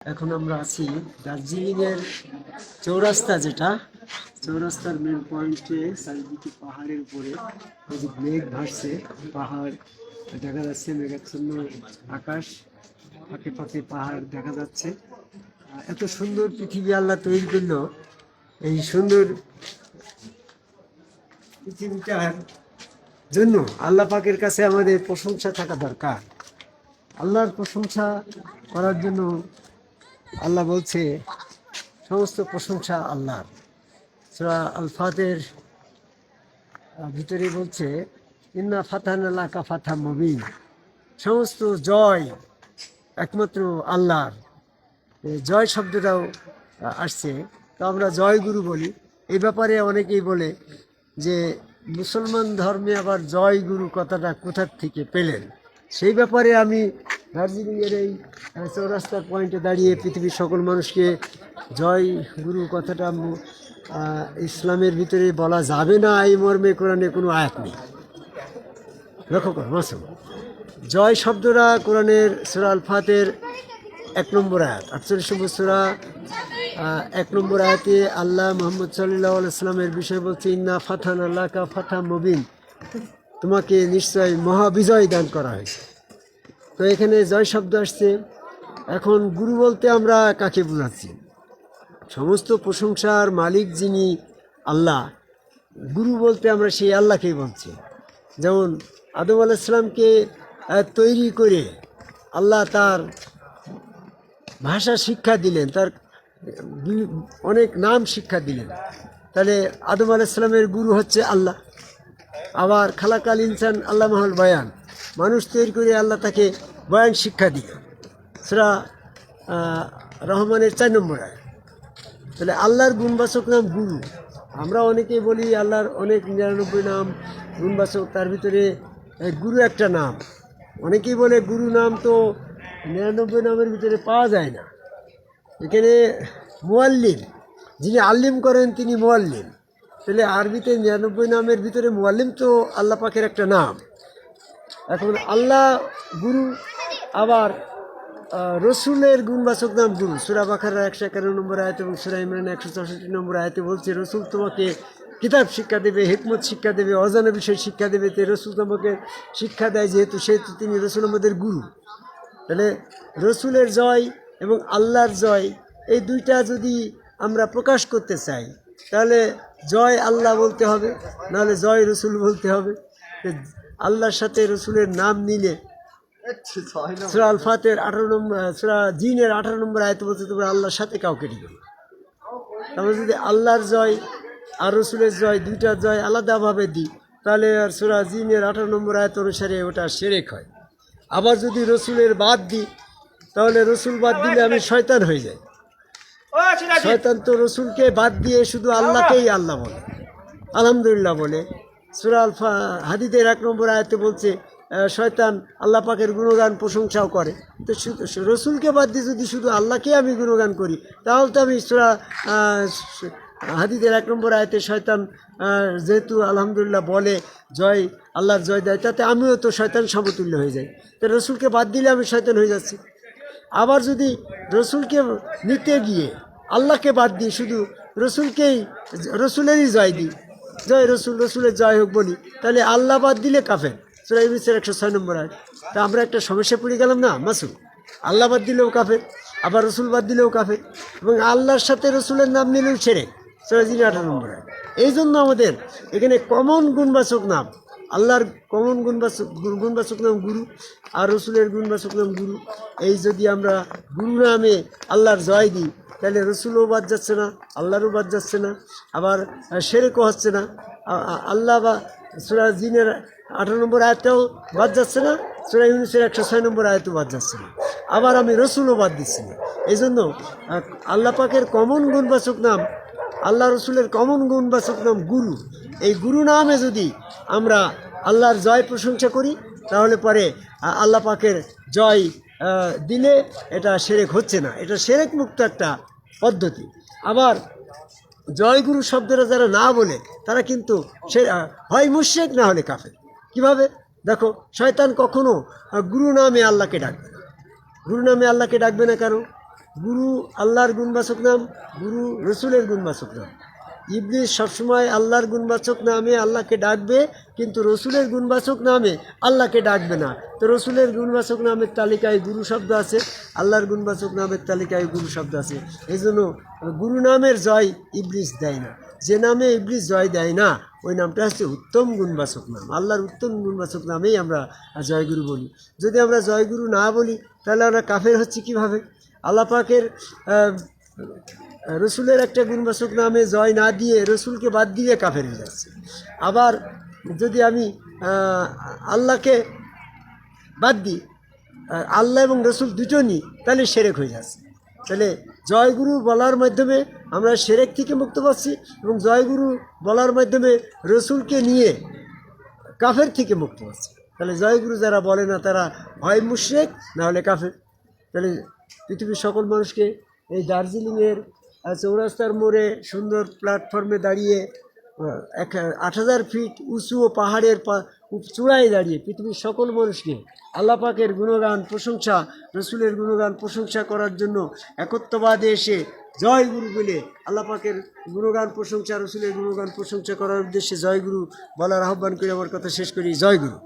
এখন আমরা আছি দার্জিলিংয়ের চৌরাস্তা যেটা, চৌরাস্তার মেন পয়েন্টে চারিদিকে পাহাড়ের উপরে যে মেঘ ভাসছে, পাহাড় দেখা যাচ্ছে মেঘাচ্ছন্ন আকাশ ফাঁকে ফাঁকে পাহাড় দেখা যাচ্ছে। এত সুন্দর পৃথিবী আল্লাহ তৈরি করল। এই সুন্দর পৃথিবীটার জন্য আল্লাহ পাকের কাছে আমাদের প্রশংসা থাকা দরকার। আল্লাহর প্রশংসা করার জন্য আল্লাহ বলছে সমস্ত প্রশংসা আল্লাহর। সুরা আল ফাতের আহ, ভিতরে বলছে ইন্না ফাতান আল্লাহ ফাথা মবিন। সমস্ত জয় একমাত্র আল্লাহর। জয় শব্দটাও আসছে। তো আমরা জয় গুরু বলি। এই ব্যাপারে অনেকেই বলে যে মুসলমান ধর্মে আবার জয় গুরু কথাটা কোথার থেকে পেলেন? সেই ব্যাপারে আমি দার্জিলিংয়ের এই চৌরাস্তার পয়েন্টে দাঁড়িয়ে পৃথিবীর সকল মানুষকে জয় গুরু কথাটা ইসলামের ভিতরে বলা যাবে না এই মর্মে কোরআনে কোনো আয়াত নেই। লক্ষ্য করো, মাসুম। জয় শব্দটা কোরআনের সুরা আল ফাতের এক নম্বর আয়াত। আটচল্লিশ নম্বর সুরা এক নম্বর আয়াতে আল্লাহ মোহাম্মদ সাল্লাহ সাল্লামের বিষয় বলছে, ইন্না ফাথান আল্লাহ কা ফাথা মবিন। তোমাকে নিশ্চয় মহাবিজয় দান করা হয়েছে। তো এখানে জয় শব্দ আসছে। এখন গুরু বলতে আমরা কাকে বোঝাচ্ছি? সমস্ত প্রশংসার মালিক যিনি আল্লাহ, গুরু বলতে আমরা সেই আল্লাহকেই বলছি। যেমন আদম আলাইসলামকে তৈরি করে আল্লাহ তার ভাষা শিক্ষা দিলেন, তার অনেক নাম শিক্ষা দিলেন। তাহলে আদম আলাইসলামের গুরু হচ্ছে আল্লাহ। আবার খালাকাল ইনসান আল্লাহ মহল বয়ান। মানুষ তৈরি করে আল্লাহ তাকে বয়ান শিক্ষা দিল সেটা রহমানের চার নম্বর আয় তাহলে আল্লাহর গুণবাচক নাম গুরু। আমরা অনেকেই বলি আল্লাহর অনেক নিরানব্বই নাম গুণবাচক, তার ভিতরে গুরু একটা নাম। অনেকেই বলে গুরু নাম তো নিরানব্বই নামের ভিতরে পাওয়া যায় না। এখানে মোয়াল্লিম, যিনি আল্লিম করেন তিনি মোয়াল্লিম। তাহলে আরবিতে নিরানব্বই নামের ভিতরে মোয়াল্লিম তো আল্লাহ পাকের একটা নাম। এখন আল্লাহ গুরু আবার রসুলের গুণবাচক নাম গুরু সুরা বাখার একশো একান্ন নম্বর আয়তে এবং সুরা ইমরান একশো চৌষট্টি নম্বর আয়তে বলছে, রসুল তোমাকে কিতাব শিক্ষা দেবে, হিকমত শিক্ষা দেবে, অজানা বিষয় শিক্ষা দেবে, তে রসুল তোমাকে শিক্ষা দেয় যেহেতু সেহেতু তিনি রসুল আমাদের গুরু। তাহলে রসুলের জয় এবং আল্লাহর জয়, এই দুইটা যদি আমরা প্রকাশ করতে চাই, তাহলে জয় আল্লাহ বলতে হবে, নাহলে জয় রসুল বলতে হবে। আল্লাহর সাথে রসুলের নাম নিলে সুরা আল ফাতের আঠারো নম্বর সুরা জিনের আঠারো নম্বর আয়তে বলছে তোমরা আল্লাহর সাথে কাউকে না। আমরা যদি আল্লাহর জয় আর রসুলের জয় দুইটা জয় আলাদাভাবে দিই তাহলে আর সুরা জিনের আঠারো নম্বর আয়ত অনুসারে ওটা সেরেক হয়। আবার যদি রসুলের বাদ দিই তাহলে রসুল বাদ দিলে আমি শয়তান হয়ে যাই। শয়তান তো রসুলকে বাদ দিয়ে শুধু আল্লাহকেই আল্লাহ বলে। আলহামদুলিল্লাহ বলে। সুরা আলফা, হাদিদের এক নম্বর আয়তে বলছে শয়তান আল্লাহ পাকের গুণগান প্রশংসাও করে। তো রসুলকে বাদ দিয়ে যদি শুধু আল্লাহকে আমি গুণগান করি, তাহলে তো আমি সুরা হাদিদের এক নম্বর আয়তে শয়তান যেহেতু আলহামদুলিল্লাহ বলে, জয়, আল্লাহর জয় দেয়, তাতে আমিও তো শয়তান সমতুল্য হয়ে যাই। তো রসুলকে বাদ দিলে আমি শয়তান হয়ে যাচ্ছি। আবার যদি রসুলকে নিতে গিয়ে আল্লাহকে বাদ দিই শুধু রসুলকেই, রসুলেরই জয় দিই জয় রসুল, রসুলের জয় হোক বলি। তাহলে আল্লাহ বাদ দিলে কাফের। সুরাই বিশের একশো ছয় নম্বর আয় তা আমরা একটা সমস্যা পড়ে গেলাম না? মাসুল। আল্লাহ বাদ দিলেও কাফের, আবার রসুল বাদ দিলেও কাফের। এবং আল্লাহর সাথে রসুলের নাম নিলেও ছেড়ে। সুরাজিনী আঠারো নম্বর আয় এই জন্য আমাদের এখানে কমন গুণবাচক নাম, আল্লাহর কমন গুণবাচক গুণ- গুণবাচক নাম গুরু আর রসুলের গুণবাচক নাম গুরু। এই যদি আমরা গুরু নামে আল্লাহর জয় দিই তাহলে রসুলও বাদ যাচ্ছে না, আল্লাহরও বাদ যাচ্ছে না, আবার সেরেকও হচ্ছে না। আল্লাহ বা সুরা জিনের আঠারো নম্বর আয়তেও বাদ যাচ্ছে না, সুরা ইউনিসের একশো ছয় নম্বর আয়তেও বাদ যাচ্ছে না। আবার আমি রসুলও বাদ দিচ্ছি না। এই জন্য আল্লাহ পাকের কমন গুণবাচক নাম, আল্লাহ রসুলের কমন গুণবাচক নাম গুরু। এই গুরু নামে যদি আমরা আল্লাহর জয় প্রশংসা করি, তাহলে পরে আল্লাহ পাকের জয় দিলে এটা সেরেক হচ্ছে না। এটা সেরেক মুক্ত একটা পদ্ধতি। আবার জয়গুরু শব্দটা যারা না বলে, তারা কিন্তু সে হয় মুশেক না হলে কাফের। কীভাবে? দেখো, শয়তান কখনো গুরু নামে আল্লাহকে ডাকবে না। গুরু নামে আল্লাহকে ডাকবে না কেন গুরু আল্লাহর গুণবাচক নাম, গুরু রসুলের গুণবাচক নাম। ইবলিস সবসময় আল্লাহর গুণবাচক নামে আল্লাহকে ডাকবে কিন্তু রসুলের গুণবাচক নামে আল্লাহকে ডাকবে না। তো রসুলের গুণবাচক নামের তালিকায় গুরু শব্দ আছে আল্লাহর গুণবাচক নামের তালিকায় গুরু শব্দ আছে। এই জন্য গুরু নামের জয় ইবলিস দেয় না। যে নামে ইবলিস জয় দেয় না ওই নামটা হচ্ছে উত্তম গুণবাচক নাম। আল্লাহর উত্তম গুণবাচক নামেই আমরা জয়গুরু বলি। যদি আমরা জয়গুরু না বলি তাহলে আমরা কাফের হচ্ছি কীভাবে? আল্লাহ পাকের আহ, রসুলের একটা গুণবাচক নামে জয় না দিয়ে রসুলকে বাদ দিয়ে কাফের হয়ে যাচ্ছে। আবার যদি আমি আল্লাহকে বাদ দিই আল্লাহ এবং রসুল দুটো নিই, তাহলে সেরেক হয়ে যাচ্ছে। তাহলে জয়গুরু বলার মাধ্যমে আমরা সেরেক থেকে মুক্ত পাচ্ছি এবং জয়গুরু বলার মাধ্যমে রসুলকে নিয়ে কাফের থেকে মুক্ত পাচ্ছি। তাহলে জয়গুরু যারা বলে না, তারা হয় মুশ্রেক, না হলে কাফের। তাহলে পৃথিবীর সকল মানুষকে এই দার্জিলিংয়ের চৌরাস্তার মোড়ে সুন্দর প্ল্যাটফর্মে দাঁড়িয়ে এক, আট হাজার ফিট উঁচু ও পাহাড়ের চূড়ায় দাঁড়িয়ে পৃথিবীর সকল মানুষকে আল্লাপাকের গুণগান, প্রশংসা, রসুলের গুণগান, প্রশংসা করার জন্য একত্ববাদে এসে জয় গুরু বলে আল্লাহ পাকের গুণগান, প্রশংসা, রসুলের গুণগান, প্রশংসা করার উদ্দেশ্যে জয় গুরু বলার আহ্বান করে আমার কথা শেষ করি। জয় গুরু।